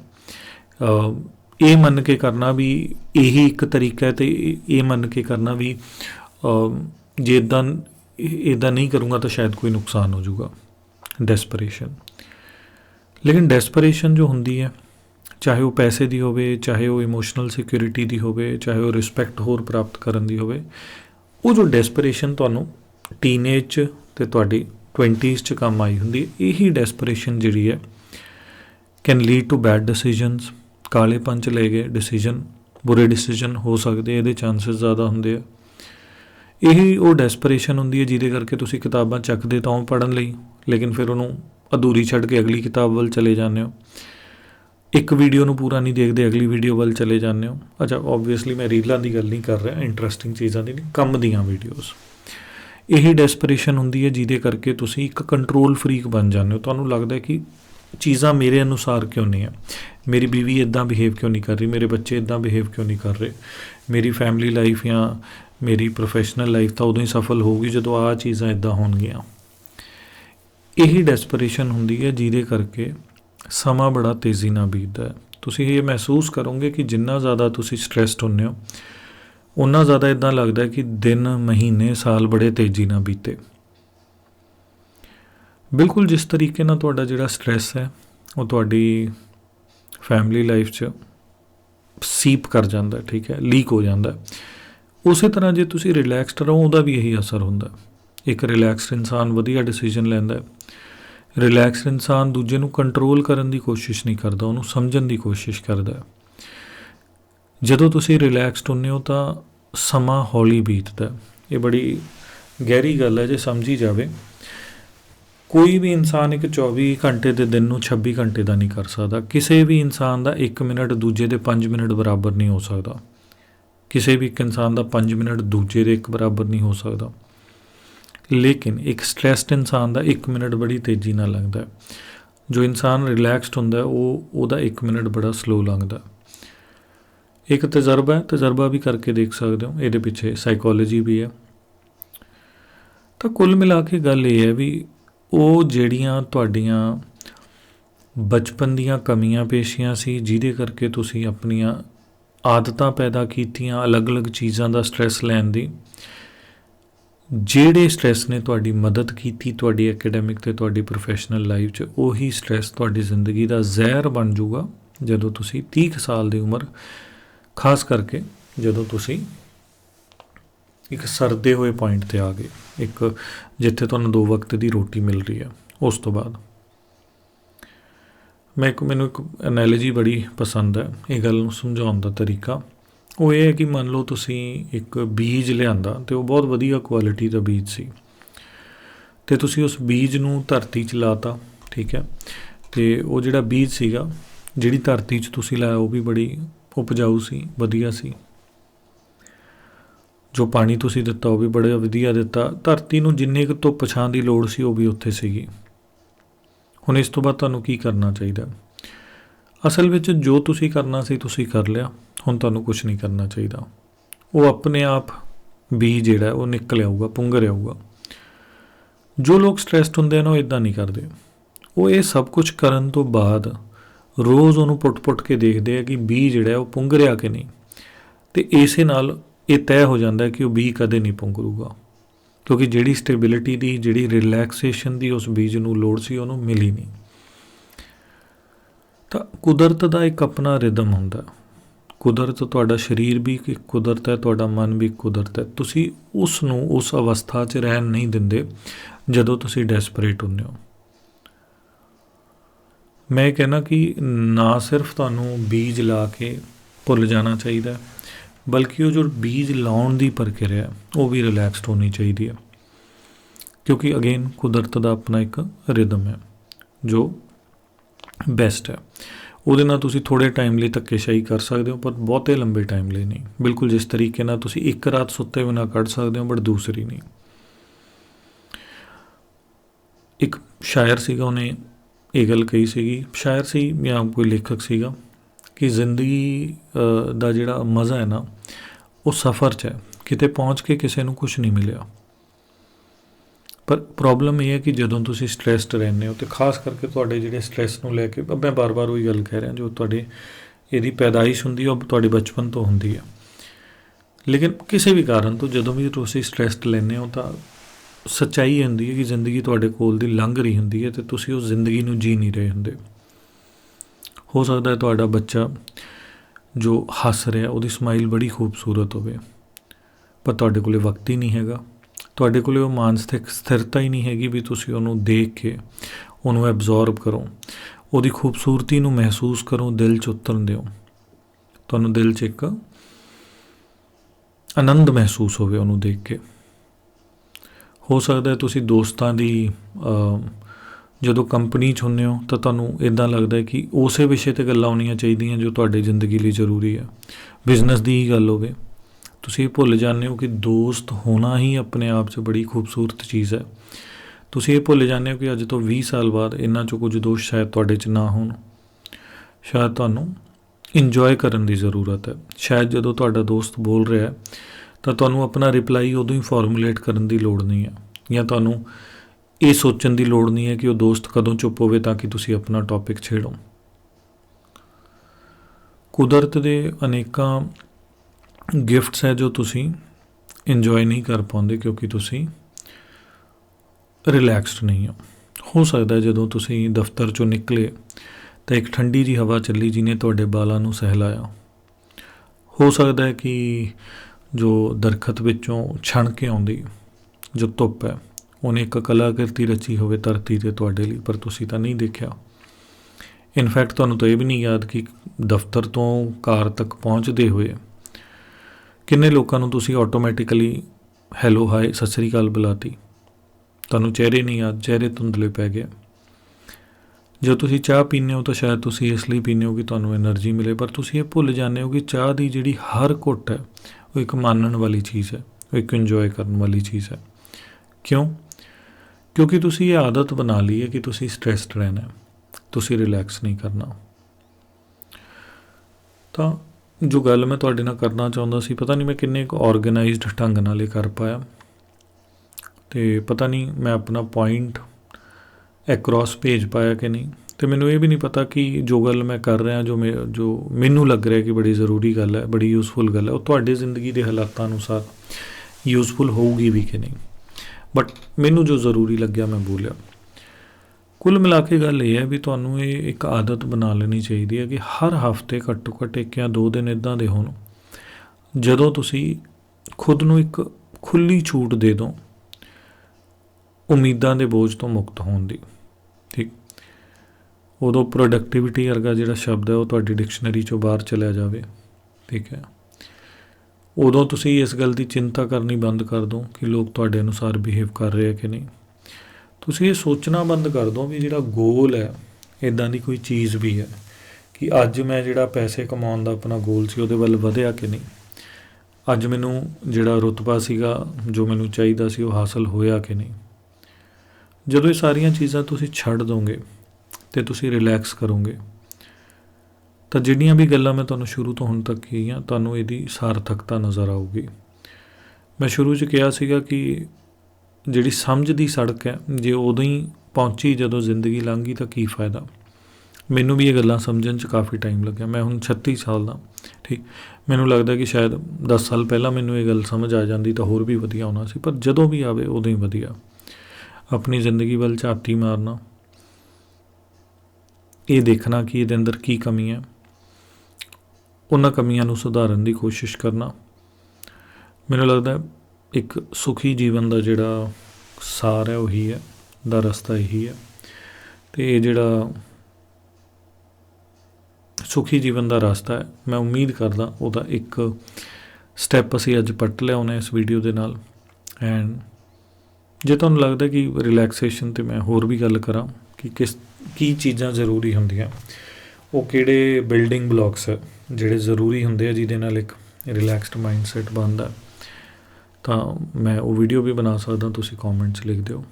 ਇਹ ਮੰਨ ਕੇ ਕਰਨਾ ਵੀ ਇਹੀ ਇੱਕ ਤਰੀਕਾ ਹੈ ਤੇ ਇਹ- ਮੰਨ ਕੇ ਕਰਨਾ ਵੀ ਜੇ ਇਦਾਂ ਇਦਾਂ ਨਹੀਂ ਕਰੂੰਗਾ ਤਾਂ ਸ਼ਾਇਦ ਕੋਈ ਨੁਕਸਾਨ ਹੋ ਜਾਊਗਾ। ਡੈਸਪਰੇਸ਼ਨ ਲੇਕਿਨ ਡੈਸਪਰੇਸ਼ਨ ਜੋ ਹੁੰਦੀ ਹੈ, ਚਾਹੇ ਉਹ ਪੈਸੇ ਦੀ ਹੋਵੇ, ਚਾਹੇ ਉਹ ਇਮੋਸ਼ਨਲ ਸਿਕਿਉਰਿਟੀ ਦੀ ਹੋਵੇ, ਚਾਹੇ ਉਹ ਰਿਸਪੈਕਟ ਹੋਰ ਪ੍ਰਾਪਤ ਕਰਨ ਦੀ ਹੋਵੇ ਉਹ ਜੋ ਡੈਸਪਰੇਸ਼ਨ ਤੁਹਾਨੂੰ ਟੀਨੇਜ 'ਚ ਤੇ ਤੁਹਾਡੀ 20s 'ਚ ਕੰਮ ਆਈ ਹੁੰਦੀ ਹੈ ਇਹੀ ਡੈਸਪਰੇਸ਼ਨ ਜਿਹੜੀ ਹੈ can lead to bad decisions ਕਾਲੇ ਪੰਚ ਲਏ ਗਏ ਡਿਸੀਜਨ ਬੁਰੇ ਡਿਸੀਜਨ ਹੋ ਸਕਦੇ ਇਹਦੇ ਚਾਂਸਸ ਜ਼ਿਆਦਾ ਹੁੰਦੇ ਆ। ਇਹੀ ਉਹ ਡੈਸਪਰੇਸ਼ਨ ਹੁੰਦੀ ਹੈ ਜਿਹਦੇ ਕਰਕੇ ਤੁਸੀਂ ਕਿਤਾਬਾਂ ਚੱਕਦੇ ਤਾਂ ਹੋ ਪੜ੍ਹਨ ਲਈ, ਲੇਕਿਨ ਫਿਰ ਉਹਨੂੰ ਅਧੂਰੀ ਛੱਡ ਕੇ ਅਗਲੀ ਕਿਤਾਬ ਵੱਲ ਚਲੇ ਜਾਂਦੇ ਹੋ। ਇੱਕ ਵੀਡੀਓ ਨੂੰ ਪੂਰਾ ਨਹੀਂ ਦੇਖਦੇ, ਅਗਲੀ ਵੀਡੀਓ ਵੱਲ ਚਲੇ ਜਾਂਦੇ ਹੋ। ਅੱਛਾ ਆਬਵੀਅਸਲੀ ਮੈਂ ਰੀਲਾਂ ਦੀ ਗੱਲ ਨਹੀਂ ਕਰ ਰਿਹਾ ਇੰਟਰਸਟਿੰਗ ਚੀਜ਼ਾਂ ਦੀ ਨਹੀਂ, ਕੰਮ ਦੀਆਂ ਵੀਡੀਓਜ਼ ਇਹੀ ਡੈਸਪਰੇਸ਼ਨ ਹੁੰਦੀ ਹੈ ਜਿਹਦੇ ਕਰਕੇ ਤੁਸੀਂ ਇੱਕ ਕੰਟਰੋਲ ਫਰੀਕ ਬਣ ਜਾਂਦੇ ਹੋ। ਤੁਹਾਨੂੰ ਲੱਗਦਾ ਹੈ ਕਿ ਚੀਜ਼ਾਂ ਮੇਰੇ ਅਨੁਸਾਰ ਕਿਉਂ ਨਹੀਂ ਹੈ? ਮੇਰੀ ਬੀਵੀ ਇਦਾਂ ਬਿਹੇਵ ਕਿਉਂ ਨਹੀਂ ਕਰ ਰਹੀ? ਮੇਰੇ ਬੱਚੇ ਇਦਾਂ ਬਿਹੇਵ ਕਿਉਂ ਨਹੀਂ ਕਰ ਰਹੇ? ਮੇਰੀ ਫੈਮਿਲੀ ਲਾਈਫ ਜਾਂ ਮੇਰੀ ਪ੍ਰੋਫੈਸ਼ਨਲ ਲਾਈਫ ਤਾਂ ਉਦੋਂ ਹੀ ਸਫਲ ਹੋਊਗੀ ਜਦੋਂ ਆਹ ਚੀਜ਼ਾਂ ਇਦਾਂ ਹੋਣਗੀਆਂ। ਇਹੀ ਡੈਸਪਰੇਸ਼ਨ ਹੁੰਦੀ ਹੈ ਜਿਹਦੇ ਕਰਕੇ ਸਮਾਂ ਬੜਾ ਤੇਜ਼ੀ ਨਾਲ ਬੀਤਦਾ ਹੈ। ਤੁਸੀਂ ਇਹ ਮਹਿਸੂਸ ਕਰੋਗੇ ਕਿ ਜਿੰਨਾ ਜ਼ਿਆਦਾ ਤੁਸੀਂ ਸਟ੍ਰੈਸਡ ਹੁੰਦੇ ਹੋ ਉਹਨਾਂ ਜ਼ਿਆਦਾ ਇਦਾਂ ਲੱਗਦਾ ਹੈ ਕਿ ਦਿਨ, ਮਹੀਨੇ, ਸਾਲ ਬੜੇ ਤੇਜ਼ੀ ਨਾਲ ਬੀਤੇ। ਬਿਲਕੁਲ ਜਿਸ ਤਰੀਕੇ ਨਾਲ ਤੁਹਾਡਾ ਜਿਹੜਾ ਸਟ੍ਰੈਸ ਹੈ, ਉਹ ਤੁਹਾਡੀ ਫੈਮਿਲੀ ਲਾਈਫ 'ਚ ਸੀਪ ਕਰ ਜਾਂਦਾ ਠੀਕ ਹੈ ਲੀਕ ਹੋ ਜਾਂਦਾ ਉਸੇ ਤਰ੍ਹਾਂ ਜੇ ਤੁਸੀਂ ਰਿਲੈਕਸਡ ਰਹੋ, ਉਹਦਾ ਵੀ ਇਹੀ ਅਸਰ ਹੁੰਦਾ ਇੱਕ ਰਿਲੈਕਸਡ ਇਨਸਾਨ ਵਧੀਆ ਡਿਸੀਜਨ ਲੈਂਦਾ ਹੈ। ਰਿਲੈਕਸਡ ਇਨਸਾਨ ਦੂਜੇ ਨੂੰ ਕੰਟਰੋਲ ਕਰਨ ਦੀ ਕੋਸ਼ਿਸ਼ ਨਹੀਂ ਕਰਦਾ, ਉਹਨੂੰ ਸਮਝਣ ਦੀ ਕੋਸ਼ਿਸ਼ ਕਰਦਾ ਹੈ। ਜਦੋਂ ਤੁਸੀਂ ਰਿਲੈਕਸਡ ਹੁੰਦੇ ਹੋ ਤਾਂ ਸਮਾਂ ਹੌਲੀ ਬੀਤਦਾ ਇਹ ਬੜੀ ਗਹਿਰੀ ਗੱਲ ਹੈ ਜੇ ਸਮਝੀ ਜਾਵੇ। ਕੋਈ ਵੀ ਇਨਸਾਨ ਇੱਕ 24 ਘੰਟੇ ਦੇ ਦਿਨ ਨੂੰ 26 ਘੰਟੇ ਦਾ ਨਹੀਂ ਕਰ ਸਕਦਾ। ਕਿਸੇ ਵੀ ਇਨਸਾਨ ਦਾ 1 ਮਿੰਟ ਦੂਜੇ ਦੇ 5 ਮਿੰਟ ਬਰਾਬਰ ਨਹੀਂ ਹੋ ਸਕਦਾ। ਕਿਸੇ ਵੀ ਇੱਕ ਇਨਸਾਨ ਦਾ 5 ਮਿੰਟ ਦੂਜੇ ਦੇ ਇੱਕ ਬਰਾਬਰ ਨਹੀਂ ਹੋ ਸਕਦਾ। ਲੇਕਿਨ ਇੱਕ ਸਟ੍ਰੈਸਡ ਇਨਸਾਨ ਦਾ 1 ਮਿੰਟ ਬੜੀ ਤੇਜ਼ੀ ਨਾਲ ਲੰਘਦਾ ਜੋ ਇਨਸਾਨ ਰਿਲੈਕਸਡ ਹੁੰਦਾ ਉਹ, ਉਹਦਾ 1 ਮਿੰਟ ਬੜਾ ਸਲੋ ਲੰਘਦਾ ਇੱਕ ਤਜਰਬਾ ਹੈ, ਤਜਰਬਾ ਵੀ ਕਰਕੇ ਦੇਖ ਸਕਦੇ ਹੋ, ਇਹਦੇ ਪਿੱਛੇ ਸਾਈਕੋਲੋਜੀ ਵੀ ਹੈ। ਤਾਂ ਕੁੱਲ ਮਿਲਾ ਕੇ ਗੱਲ ਇਹ ਹੈ ਵੀ ਉਹ ਜਿਹੜੀਆਂ ਤੁਹਾਡੀਆਂ ਬਚਪਨ ਦੀਆਂ ਕਮੀਆਂ ਪੇਸ਼ੀਆਂ ਸੀ, ਜਿਹਦੇ ਕਰਕੇ ਤੁਸੀਂ ਆਪਣੀਆਂ ਆਦਤਾਂ ਪੈਦਾ ਕੀਤੀਆਂ, ਅਲੱਗ-ਅਲੱਗ ਚੀਜ਼ਾਂ ਦਾ ਸਟ੍ਰੈਸ ਲੈਣ ਦੀ ਜਿਹੜੇ ਸਟ੍ਰੈਸ ਨੇ ਤੁਹਾਡੀ ਮਦਦ ਕੀਤੀ ਤੁਹਾਡੀ ਐਕੈਡੈਮਿਕ ਤੇ ਤੁਹਾਡੀ ਪ੍ਰੋਫੈਸ਼ਨਲ ਲਾਈਫ 'ਚ, ਉਹੀ ਸਟ੍ਰੈਸ ਤੁਹਾਡੀ ਜ਼ਿੰਦਗੀ ਦਾ ਜ਼ਹਿਰ ਬਣ ਜਾਊਗਾ ਜਦੋਂ ਤੁਸੀਂ 30 ਕੁ ਸਾਲ ਦੀ ਉਮਰ, ਖਾਸ ਕਰਕੇ ਜਦੋਂ ਤੁਸੀਂ ਇੱਕ ਸਰਦੇ ਹੋਏ ਪੁਆਇੰਟ ਤੇ ਆ ਗਏ, ਇੱਕ ਜਿੱਥੇ ਤੁਹਾਨੂੰ ਦੋ ਵਕਤ ਦੀ ਰੋਟੀ ਮਿਲ ਰਹੀ ਹੈ ਉਸ ਤੋਂ ਬਾਅਦ। ਮੈਂ ਇੱਕ, ਮੈਨੂੰ ਇੱਕ ਐਨਾਲੋਜੀ ਬੜੀ ਪਸੰਦ ਹੈ, ਇਹ ਗੱਲ ਨੂੰ ਸਮਝਾਉਣ ਦਾ ਤਰੀਕਾ ਉਹ ਇਹ ਹੈ ਕਿ ਮੰਨ ਲਓ ਤੁਸੀਂ ਇੱਕ ਬੀਜ ਲਿਆਂਦਾ ਤੇ ਉਹ ਬਹੁਤ ਵਧੀਆ ਕੁਆਲਿਟੀ ਦਾ ਬੀਜ ਸੀ। ਤੇ ਤੁਸੀਂ ਉਸ ਬੀਜ ਨੂੰ ਧਰਤੀ 'ਚ ਲਾਤਾ, ਠੀਕ ਹੈ। ਤੇ ਉਹ ਜਿਹੜਾ ਬੀਜ ਸੀਗਾ, ਜਿਹੜੀ ਧਰਤੀ 'ਚ ਤੁਸੀਂ ਲਾਇਆ ਉਹ ਵੀ ਬੜੀ ਉਪਜਾਊ ਸੀ, ਵਧੀਆ ਸੀ। ਜੋ ਪਾਣੀ ਤੁਸੀਂ ਦਿੱਤਾ ਉਹ ਵੀ ਬੜਾ ਵਧੀਆ ਦਿੱਤਾ। ਧਰਤੀ ਨੂੰ ਜਿੰਨੇ ਕੁ ਤੋਂ ਪਛਾਣ ਦੀ ਲੋੜ ਸੀ ਉਹ ਵੀ ਉੱਥੇ ਸੀਗੀ। ਹੁਣ ਇਸ ਤੋਂ ਬਾਅਦ ਤੁਹਾਨੂੰ ਕੀ ਕਰਨਾ ਚਾਹੀਦਾ? ਅਸਲ ਵਿੱਚ ਜੋ ਤੁਸੀਂ ਕਰਨਾ ਸੀ ਤੁਸੀਂ ਕਰ ਲਿਆ। ਹੁਣ ਤੁਹਾਨੂੰ ਕੁਝ ਨਹੀਂ ਕਰਨਾ ਚਾਹੀਦਾ। ਉਹ ਆਪਣੇ ਆਪ ਵੀ ਜਿਹੜਾ ਉਹ ਨਿਕਲ ਆਊਗਾ, ਪੁੰਗਰ ਆਊਗਾ। ਜੋ ਲੋਕ ਸਟ੍ਰੈਸਡ ਹੁੰਦੇ ਹਨ, ਉਹ ਇਦਾਂ ਨਹੀਂ ਕਰਦੇ। ਉਹ ਇਹ ਸਭ ਕੁਝ ਕਰਨ ਤੋਂ ਬਾਅਦ ਰੋਜ਼ ਉਹਨੂੰ ਪੁੱਟ-ਪੁੱਟ ਕੇ ਦੇਖਦੇ ਆ ਕਿ ਬੀ ਜਿਹੜਾ ਉਹ ਪੁੰਗਰਿਆ ਕਿ ਨਹੀਂ। ਤੇ ਇਸੇ ਨਾਲ ਇਹ ਤੈਅ ਹੋ ਜਾਂਦਾ ਕਿ ਉਹ ਬੀ ਕਦੇ ਨਹੀਂ ਪੁੰਗਰੂਗਾ। ਕਿਉਂਕਿ ਜਿਹੜੀ ਸਟੇਬਿਲਿਟੀ ਦੀ, ਜਿਹੜੀ ਰਿਲੈਕਸੇਸ਼ਨ ਦੀ ਉਸ ਬੀਜ ਨੂੰ ਲੋੜ ਸੀ, ਉਹਨੂੰ ਮਿਲੀ ਨਹੀਂ। ਤਾਂ ਕੁਦਰਤ ਦਾ ਇੱਕ ਆਪਣਾ ਰਿਦਮ ਹੁੰਦਾ। ਕੁਦਰਤ ਤੁਹਾਡਾ ਸਰੀਰ ਵੀ ਇੱਕ ਕੁਦਰਤ ਹੈ, ਤੁਹਾਡਾ ਮਨ ਵੀ ਕੁਦਰਤ ਹੈ। ਤੁਸੀਂ ਉਸ ਨੂੰ ਉਸ ਅਵਸਥਾ 'ਚ ਰਹਿਣ ਨਹੀਂ ਦਿੰਦੇ ਜਦੋਂ ਤੁਸੀਂ ਡੈਸਪਰੇਟ ਹੁੰਦੇ ਹੋ। ਮੈਂ ਇਹ ਕਹਿਣਾ ਕਿ ਨਾ ਸਿਰਫ ਤੁਹਾਨੂੰ ਬੀਜ ਲਾ ਕੇ ਭੁੱਲ ਜਾਣਾ ਚਾਹੀਦਾ, ਬਲਕਿ ਉਹ ਜੋ ਬੀਜ ਲਾਉਣ ਦੀ ਪ੍ਰਕਿਰਿਆ, ਉਹ ਵੀ ਰਿਲੈਕਸਡ ਹੋਣੀ ਚਾਹੀਦੀ ਹੈ। ਕਿਉਂਕਿ ਅਗੇਨ ਕੁਦਰਤ ਦਾ ਆਪਣਾ ਇੱਕ ਰਿਦਮ ਹੈ, ਜੋ ਬੈਸਟ ਹੈ। ਉਹਦੇ ਨਾਲ ਤੁਸੀਂ ਥੋੜੇ ਟਾਈਮ ਲਈ ਧੱਕੇਸ਼ਾਹੀ ਕਰ ਸਕਦੇ ਹੋ, ਪਰ ਬਹੁਤੇ ਲੰਬੇ ਟਾਈਮ ਲਈ ਨਹੀਂ। ਬਿਲਕੁਲ ਜਿਸ ਤਰੀਕੇ ਨਾਲ ਤੁਸੀਂ ਇੱਕ ਰਾਤ ਸੁੱਤੇ ਬਿਨਾਂ ਕੱਢ ਸਕਦੇ ਹੋ ਬਟ ਦੂਸਰੀ ਨਹੀਂ। ਇੱਕ ਸ਼ਾਇਰ ਸੀਗਾ, ਉਹਨੇ ਇਹ ਗੱਲ ਕਹੀ ਸੀਗੀ। ਸ਼ਾਇਰ ਸੀ ਜਾਂ ਕੋਈ ਲੇਖਕ ਸੀਗਾ ਕਿ ਜ਼ਿੰਦਗੀ ਦਾ ਜਿਹੜਾ ਮਜ਼ਾ ਹੈ ਨਾ, ਉਹ ਸਫ਼ਰ 'ਚ ਹੈ। ਕਿਤੇ ਪਹੁੰਚ ਕੇ ਕਿਸੇ ਨੂੰ ਕੁਝ ਨਹੀਂ ਮਿਲਿਆ। ਪਰ ਪ੍ਰੋਬਲਮ ਇਹ ਹੈ ਕਿ ਜਦੋਂ ਤੁਸੀਂ ਸਟ੍ਰੈਸਡ ਰਹਿੰਦੇ ਹੋ ਤੇ ਖਾਸ ਕਰਕੇ ਤੁਹਾਡੇ ਜਿਹੜੇ ਸਟ੍ਰੈਸ ਨੂੰ ਲੈ ਕੇ, ਮੈਂ ਬਾਰ-ਬਾਰ ਉਹੀ ਗੱਲ ਕਹਿ ਰਿਹਾ ਜੋ ਤੁਹਾਡੇ ਇਹਦੀ ਪੈਦਾਇਸ਼ ਹੁੰਦੀ ਹੈ, ਉਹ ਤੁਹਾਡੇ ਬਚਪਨ ਤੋਂ ਹੁੰਦੀ ਹੈ। ਲੇਕਿਨ ਕਿਸੇ ਵੀ ਕਾਰਨ ਤੋਂ ਜਦੋਂ ਵੀ ਤੁਸੀਂ ਸਟ੍ਰੈਸਡ ਲੈਂਦੇ ਹੋ ਤਾਂ ਸੱਚਾਈ ਹੁੰਦੀ ਹੈ ਕਿ ਜ਼ਿੰਦਗੀ ਤੁਹਾਡੇ ਕੋਲ ਦੀ ਲੰਘ ਰਹੀ ਹੁੰਦੀ ਹੈ ਤੇ ਤੁਸੀਂ ਉਹ ਜ਼ਿੰਦਗੀ ਨੂੰ ਜੀ ਨਹੀਂ ਰਹੇ ਹੁੰਦੇ। ਹੋ ਸਕਦਾ ਹੈ ਤੁਹਾਡਾ ਬੱਚਾ ਜੋ ਹੱਸ ਰਿਹਾ, ਉਹਦੀ ਸਮਾਈਲ ਬੜੀ ਖੂਬਸੂਰਤ ਹੋਵੇ, ਪਰ ਤੁਹਾਡੇ ਕੋਲੇ ਵਕਤ ਹੀ ਨਹੀਂ ਹੈਗਾ। ਤੁਹਾਡੇ ਕੋਲੇ ਉਹ ਮਾਨਸਿਕ ਸਥਿਰਤਾ ਹੀ ਨਹੀਂ ਹੈਗੀ ਵੀ ਤੁਸੀਂ ਉਹਨੂੰ ਦੇਖ ਕੇ ਉਹਨੂੰ ਐਬਜ਼ੌਰਬ ਕਰੋ। ਉਹਦੀ ਖੂਬਸੂਰਤੀ ਨੂੰ ਮਹਿਸੂਸ ਕਰੋ, ਦਿਲ 'ਚ ਉਤਰਨ ਦਿਓ। ਤੁਹਾਨੂੰ ਦਿਲ 'ਚ ਇੱਕ ਆਨੰਦ ਮਹਿਸੂਸ ਹੋਵੇ ਉਹਨੂੰ ਦੇਖ ਕੇ। ਹੋ ਸਕਦਾ ਹੈ ਤੁਸੀਂ ਦੋਸਤਾਂ ਦੀ ਜਦੋਂ ਕੰਪਨੀ 'ਚ ਹੁੰਦੇ ਹੋ ਤਾਂ ਤੁਹਾਨੂੰ ਇਦਾਂ ਲੱਗਦਾ ਹੈ ਕਿ ਉਸੇ ਵਿਸ਼ੇ ਤੇ ਗੱਲਾਂ ਹੋਣੀਆਂ ਚਾਹੀਦੀਆਂ ਜੋ ਤੁਹਾਡੀ ਜ਼ਿੰਦਗੀ ਲਈ ਜ਼ਰੂਰੀ ਹੈ। ਬਿਜ਼ਨਸ ਦੀ ਹੀ ਗੱਲ ਹੋਵੇ। ਤੁਸੀਂ ਇਹ ਭੁੱਲ ਜਾਂਦੇ ਹੋ ਕਿ ਦੋਸਤ ਹੋਣਾ ਹੀ ਆਪਣੇ ਆਪ 'ਚ ਬੜੀ ਖੂਬਸੂਰਤ ਚੀਜ਼ ਹੈ। ਤੁਸੀਂ ਇਹ ਭੁੱਲ ਜਾਂਦੇ ਹੋ ਕਿ ਅੱਜ ਤੋਂ 20 ਸਾਲ ਬਾਅਦ ਇਹਨਾਂ 'ਚੋਂ ਕੁਝ ਦੋਸ਼ ਸ਼ਾਇਦ ਤੁਹਾਡੇ 'ਚ ਨਾ ਹੋਣ। ਸ਼ਾਇਦ ਤੁਹਾਨੂੰ ਇੰਜੋਏ ਕਰਨ ਦੀ ਜ਼ਰੂਰਤ ਹੈ। ਸ਼ਾਇਦ ਜਦੋਂ ਤੁਹਾਡਾ ਦੋਸਤ ਬੋਲ ਰਿਹਾ ਹੈ, ਤਾਂ ਤੁਹਾਨੂੰ ਆਪਣਾ ਰਿਪਲਾਈ ਉਦੋਂ ਹੀ ਫਾਰਮੂਲੇਟ ਕਰਨ ਦੀ ਲੋੜ ਨਹੀਂ ਹੈ। ਜਾਂ ਤੁਹਾਨੂੰ ਇਹ ਸੋਚਣ ਦੀ ਲੋੜ ਨਹੀਂ ਹੈ ਕਿ ਉਹ ਦੋਸਤ ਕਦੋਂ ਚੁੱਪ ਹੋਵੇ ਤਾਂ ਕਿ ਤੁਸੀਂ ਆਪਣਾ ਟੌਪਿਕ ਛੇੜੋ। ਕੁਦਰਤ ਦੇ ਅਨੇਕਾਂ ਗਿਫਟਸ ਹੈ ਜੋ ਤੁਸੀਂ ਇੰਜੋਏ ਨਹੀਂ ਕਰ ਪਾਉਂਦੇ ਕਿਉਂਕਿ ਤੁਸੀਂ ਰਿਲੈਕਸਡ ਨਹੀਂ ਹੋ। ਹੋ ਸਕਦਾ ਜਦੋਂ ਤੁਸੀਂ ਦਫ਼ਤਰ ਚੋਂ ਨਿਕਲੇ ਤਾਂ ਇੱਕ ਠੰਡੀ ਜੀ ਹਵਾ ਚੱਲੀ ਜਿਹਨੇ ਤੁਹਾਡੇ ਬਾਲਾਂ ਨੂੰ ਸਹਿਲਾਇਆ। ਹੋ ਸਕਦਾ ਹੈ ਕਿ ਜੋ ਦਰਖਤ ਵਿੱਚੋਂ ਛਣ ਕੇ ਆਉਂਦੀ, ਜੋ ਧੁੱਪ ਹੈ, ਉਹਨੇ ਇੱਕ ਕਲਾਕ੍ਰਿਤੀ ਰਚੀ ਹੋਵੇ ਧਰਤੀ ਤੇ ਤੁਹਾਡੇ ਲਈ, ਪਰ ਤੁਸੀਂ ਤਾਂ ਨਹੀਂ ਦੇਖਿਆ। ਇਨਫੈਕਟ ਤੁਹਾਨੂੰ ਤਾਂ ਇਹ ਵੀ ਨਹੀਂ ਯਾਦ ਕਿ ਦਫ਼ਤਰ ਤੋਂ ਕਾਰ ਤੱਕ ਪਹੁੰਚਦੇ ਹੋਏ ਕਿੰਨੇ ਲੋਕਾਂ ਨੂੰ ਤੁਸੀਂ automatically hello hi Sat Sri ਅਕਾਲ ਬੁਲਾਤੀ? ਤੁਹਾਨੂੰ ਚਿਹਰੇ ਨਹੀਂ ਯਾਦ, ਚਿਹਰੇ ਧੁੰਦਲੇ ਪੈ ਗਏ। ਜੋ ਤੁਸੀਂ ਚਾਹ ਪੀਂਦੇ ਹੋ ਤਾਂ ਸ਼ਾਇਦ ਤੁਸੀਂ ਇਸ ਲਈ ਪੀਂਦੇ ਹੋ ਕਿ ਤੁਹਾਨੂੰ એનર્ਜੀ ਮਿਲੇ, ਪਰ ਤੁਸੀਂ ਇਹ ਭੁੱਲ ਜਾਂਦੇ ਹੋ ਕਿ ਚਾਹ ਦੀ ਜਿਹੜੀ ਹਰ ਘੁੱਟ ਹੈ, ਉਹ ਇੱਕ ਮਾਨਣ ਵਾਲੀ ਚੀਜ਼ ਹੈ, ਉਹ ਇੱਕ ਇੰਜੋਏ ਕਰਨ ਵਾਲੀ ਚੀਜ਼ ਹੈ। ਕਿਉਂ? ਕਿਉਂਕਿ ਤੁਸੀਂ ਇਹ ਆਦਤ ਬਣਾ ਲਈ ਹੈ ਕਿ ਤੁਸੀਂ ਸਟ੍ਰੈਸਡ ਰਹਿਣਾ ਤੁਸੀਂ ਰਿਲੈਕਸ ਨਹੀਂ ਕਰਨਾ। ਤਾਂ ਜੋ ਗੱਲ ਮੈਂ ਤੁਹਾਡੇ ਨਾਲ ਕਰਨਾ ਚਾਹੁੰਦਾ ਸੀ, ਪਤਾ ਨਹੀਂ ਮੈਂ ਕਿੰਨੇ ਕੁ ਆਰਗੇਨਾਈਜ਼ਡ ਢੰਗ ਨਾਲ ਇਹ ਕਰ ਪਾਇਆ। ਤੇ ਪਤਾ ਨਹੀਂ ਮੈਂ ਆਪਣਾ ਪੁਆਇੰਟ ਐਕ੍ਰੋਸ ਭੇਜ ਪਾਇਆ ਕਿ ਨਹੀਂ। ਤੇ ਮੈਨੂੰ ਇਹ ਵੀ ਨਹੀਂ ਪਤਾ ਕਿ ਜੋ ਗੱਲ ਮੈਂ ਕਰ ਰਿਹਾ, ਜੋ ਮੇ- ਜੋ ਮੈਨੂੰ ਲੱਗ ਰਿਹਾ ਕਿ ਬੜੀ ਜ਼ਰੂਰੀ ਗੱਲ ਹੈ, ਬੜੀ ਯੂਸਫੁਲ ਗੱਲ ਹੈ, ਉਹ ਤੁਹਾਡੇ ਜ਼ਿੰਦਗੀ ਦੇ ਹਾਲਾਤਾਂ ਅਨੁਸਾਰ ਯੂਸਫੁਲ ਹੋਊਗੀ ਵੀ ਕਿ ਨਹੀਂ। ਬਟ ਮੈਨੂੰ ਜੋ ਜ਼ਰੂਰੀ ਲੱਗਿਆ ਮੈਂ ਬੋਲਿਆ। ਕੁੱਲ ਮਿਲਾ ਕੇ ਗੱਲ ਇਹ ਹੈ ਵੀ ਤੁਹਾਨੂੰ ਇਹ ਇੱਕ ਆਦਤ ਬਣਾ ਲੈਣੀ ਚਾਹੀਦੀ ਹੈ ਕਿ ਹਰ ਹਫ਼ਤੇ ਘੱਟੋ ਘੱਟ ਇੱਕ ਜਾਂ ਦੋ ਦਿਨ ਇਦਾਂ ਦੇ ਹੋਣ। ਜਦੋਂ ਤੁਸੀਂ ਖੁਦ ਨੂੰ ਇੱਕ ਖੁੱਲੀ ਛੂਟ ਦੇ ਦਿਓ ਉਮੀਦਾਂ ਦੇ ਬੋਝ ਤੋਂ ਮੁਕਤ ਹੋਣ ਦੀ, ਠੀਕ? ਉਦੋਂ ਪ੍ਰੋਡਕਟਿਵਿਟੀ ਵਰਗਾ ਜਿਹੜਾ ਸ਼ਬਦ ਹੈ ਉਹ ਤੁਹਾਡੀ ਡਿਕਸ਼ਨਰੀ ਚੋਂ ਬਾਹਰ ਚਲਿਆ ਜਾਵੇ, ਠੀਕ ਹੈ? ਉਦੋਂ ਤੁਸੀਂ ਇਸ ਗੱਲ ਦੀ ਚਿੰਤਾ ਕਰਨੀ ਬੰਦ ਕਰ ਦਿਓ ਕਿ ਲੋਕ ਤੁਹਾਡੇ ਅਨੁਸਾਰ ਬਿਹੇਵ ਕਰ ਰਹੇ ਹੈ ਕਿ ਨਹੀਂ। ਤੁਸੀਂ ਇਹ ਸੋਚਣਾ ਬੰਦ ਕਰ ਦਿਓ ਵੀ ਜਿਹੜਾ ਗੋਲ ਹੈ ਇਦਾਂ ਦੀ ਕੋਈ ਚੀਜ਼ ਵੀ ਹੈ ਕਿ ਅੱਜ ਮੈਂ ਜਿਹੜਾ ਪੈਸੇ ਕਮਾਉਣ ਦਾ ਆਪਣਾ ਗੋਲ ਸੀ ਉਹਦੇ ਵੱਲ ਵਧਿਆ ਕਿ ਨਹੀਂ? ਅੱਜ ਮੈਨੂੰ ਜਿਹੜਾ ਰੁਤਬਾ ਸੀਗਾ, ਜੋ ਮੈਨੂੰ ਚਾਹੀਦਾ ਸੀ ਉਹ ਹਾਸਲ ਹੋਇਆ ਕਿ ਨਹੀਂ? ਜਦੋਂ ਇਹ ਸਾਰੀਆਂ ਚੀਜ਼ਾਂ ਤੁਸੀਂ ਛੱਡ ਦੋਗੇ ਤੇ ਤੁਸੀਂ ਰਿਲੈਕਸ ਕਰੋਗੇ, ਤਾਂ ਜਿਹੜੀਆਂ ਵੀ ਗੱਲਾਂ ਮੈਂ ਤੁਹਾਨੂੰ ਸ਼ੁਰੂ ਤੋਂ ਹੁਣ ਤੱਕ ਕਹੀਆਂ, ਤੁਹਾਨੂੰ ਇਹਦੀ ਸਾਰਥਕਤਾ ਨਜ਼ਰ ਆਊਗੀ। ਮੈਂ ਸ਼ੁਰੂ 'ਚ ਕਿਹਾ ਸੀਗਾ ਕਿ ਜਿਹੜੀ ਸਮਝ ਦੀ ਸੜਕ ਹੈ, ਜੇ ਉਦੋਂ ਹੀ ਪਹੁੰਚੀ, ਜਦੋਂ ਜ਼ਿੰਦਗੀ ਲੰਘ ਗਈ ਤਾਂ ਕੀ ਫਾਇਦਾ? ਮੈਨੂੰ ਵੀ ਇਹ ਗੱਲਾਂ ਸਮਝਣ 'ਚ ਕਾਫੀ ਟਾਈਮ ਲੱਗਿਆ। ਮੈਂ ਹੁਣ 36 ਸਾਲ ਦਾ, ਠੀਕ। ਮੈਨੂੰ ਲੱਗਦਾ ਕਿ ਸ਼ਾਇਦ 10 ਸਾਲ ਪਹਿਲਾਂ ਮੈਨੂੰ ਇਹ ਗੱਲ ਸਮਝ ਆ ਜਾਂਦੀ ਤਾਂ ਹੋਰ ਵੀ ਵਧੀਆ ਹੋਣਾ ਸੀ, ਪਰ ਜਦੋਂ ਵੀ ਆਵੇ ਉਦੋਂ ਹੀ ਵਧੀਆ। ਆਪਣੀ ਜ਼ਿੰਦਗੀ ਵੱਲ ਝਾਤੀ ਮਾਰਨਾ, ਇਹ ਦੇਖਣਾ ਕਿ ਇਹਦੇ ਅੰਦਰ ਕੀ ਕਮੀ ਹੈ। ਉਹਨਾਂ ਕਮੀਆਂ ਨੂੰ ਸੁਧਾਰਨ ਦੀ ਕੋਸ਼ਿਸ਼ ਕਰਨਾ। ਮੈਨੂੰ ਲੱਗਦਾ ਇੱਕ ਸੁਖੀ ਜੀਵਨ ਦਾ ਜਿਹੜਾ ਸਾਰ ਹੈ, ਉਹੀ ਹੈ, ਦਾ ਰਸਤਾ ਇਹੀ ਹੈ ਤੇ ਇਹ ਜਿਹੜਾ ਸੁਖੀ ਜੀਵਨ ਦਾ ਰਸਤਾ ਹੈ, ਮੈਂ ਉਮੀਦ ਕਰਦਾ ਉਹਦਾ ਇੱਕ ਸਟੈਪ ਅਸੀਂ ਅੱਜ ਪੱਟ ਲਿਆ ਉਹਨੇ ਇਸ ਵੀਡੀਓ ਦੇ ਨਾਲ ਐਂਡ ਜੇ ਤੁਹਾਨੂੰ ਲੱਗਦਾ ਕਿ ਰਿਲੈਕਸੇਸ਼ਨ ਤੇ ਮੈਂ ਹੋਰ ਵੀ ਗੱਲ ਕਰਾਂ ਕਿ ਕਿਸ, ਕੀ ਚੀਜ਼ਾਂ ਜ਼ਰੂਰੀ ਹੁੰਦੀਆਂ, ਉਹ ਕਿਹੜੇ ਬਿਲਡਿੰਗ ਬਲਾਕਸ ਹੈ, ਜਿਹੜੇ ਜ਼ਰੂਰੀ ਹੁੰਦੇ ਆ, ਜਿਹਦੇ ਨਾਲ ਇੱਕ ਰਿਲੈਕਸਡ ਮਾਈਂਡਸੈਟ ਬਣਦਾ ਹੈ। ਤਾਂ ਮੈਂ ਉਹ ਵੀਡੀਓ ਵੀ ਬਣਾ ਸਕਦਾ, ਤੁਸੀਂ ਕਮੈਂਟ ਲਿਖ ਦਿਓ।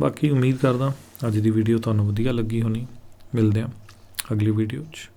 ਬਾਕੀ ਉਮੀਦ ਕਰਦਾ ਅੱਜ ਦੀ ਵੀਡੀਓ ਤੁਹਾਨੂੰ ਵਧੀਆ ਲੱਗੀ ਹੋਣੀ। ਮਿਲਦੇ ਹਾਂ ਅਗਲੀ ਵੀਡੀਓ 'ਚ।